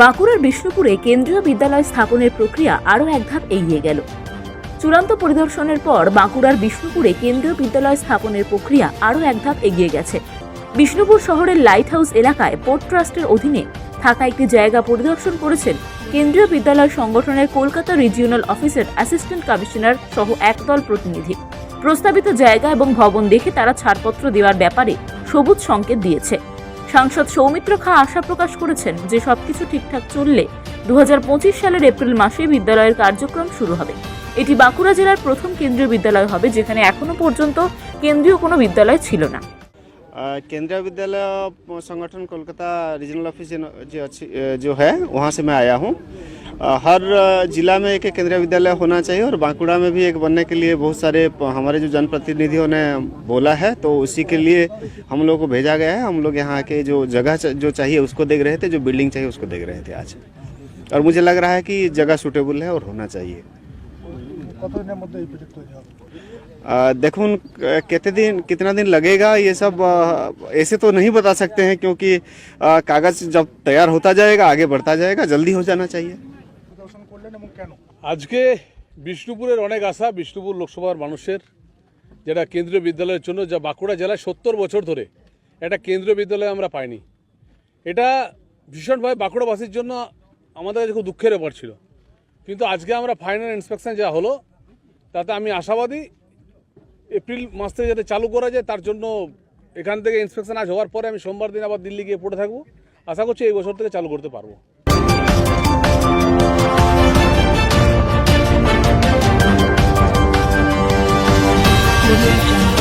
বাঁকুড়ার বিষ্ণুপুরে কেন্দ্রীয় বিদ্যালয় স্থাপনের প্রক্রিয়া আরও এক ধাপ এগিয়ে গেল। চূড়ান্ত পরিদর্শনের পর বাঁকুড়ার বিষ্ণুপুরে কেন্দ্রীয় বিদ্যালয় স্থাপনের প্রক্রিয়া আরও এক ধাপ এগিয়ে গেছে। বিষ্ণুপুর শহরের লাইট হাউস এলাকায় পোর্ট ট্রাস্টের অধীনে থাকা একটি জায়গা পরিদর্শন করেছেন কেন্দ্রীয় বিদ্যালয় সংগঠনের কলকাতা রিজিওনাল অফিসের অ্যাসিস্ট্যান্ট কমিশনার সহ একদল প্রতিনিধি। প্রস্তাবিত জায়গা এবং ভবন দেখে তারা ছাড়পত্র দেওয়ার ব্যাপারে সবুজ সংকেত দিয়েছে। সাংসদ সৌমিত্র খা আশা প্রকাশ করেছেন যে সবকিছু ঠিকঠাক চললে দু সালের এপ্রিল মাসে বিদ্যালয়ের কার্যক্রম শুরু হবে এটি বাঁকুড়া জেলার প্রথম কেন্দ্রীয় বিদ্যালয় হবে যেখানে এখনো পর্যন্ত কেন্দ্রীয় কোনো বিদ্যালয় ছিল না अ, केंद्रीय विद्यालय संगठन कोलकाता रीजनल ऑफिस जो- जो अच्छी अ, जो है वहाँ से मैं आया हूँ अ, हर जिला में एक केंद्रीय विद्यालय होना चाहिए और बांकुड़ा में भी एक बनने के लिए बहुत सारे हमारे जो जनप्रतिनिधियों ने बोला है तो उसी के लिए हम लोग को भेजा गया है। हम लोग यहाँ के जो जगह जो चाहिए उसको देख रहे थे, जो बिल्डिंग चाहिए उसको देख रहे थे आज। और मुझे लग रहा है कि जगह सुटेबल है और होना चाहिए। देखून कितने दिन, कितना दिन लगेगा ये सब ऐसे तो नहीं बता सकते हैं क्योंकि कागज़ जब तैयार होता जाएगा, आगे बढ़ता जाएगा, जल्दी हो जाना चाहिए। করলেন এবং কেন? আজকে বিষ্ণুপুরের অনেক আশা বিষ্ণুপুর লোকসভার মানুষের, যেটা কেন্দ্রীয় বিদ্যালয়ের জন্য, যা বাঁকুড়া জেলায় সত্তর বছর ধরে একটা কেন্দ্রীয় বিদ্যালয় আমরা পাইনি। এটা ভীষণভাবে বাঁকুড়াবাসীর জন্য আমাদের কাছে খুব দুঃখের ব্যাপার ছিল। কিন্তু আজকে আমরা ফাইনাল ইন্সপেকশন যা হলো, তাতে আমি আশাবাদী এপ্রিল মাস থেকে যাতে চালু করা যায়, তার জন্য এখান থেকে ইন্সপেকশন আজ হওয়ার পরে আমি সোমবার দিন আবার দিল্লি গিয়ে পড়ে থাকব। আশা করছি এই বছর থেকে চালু করতে পারব। audio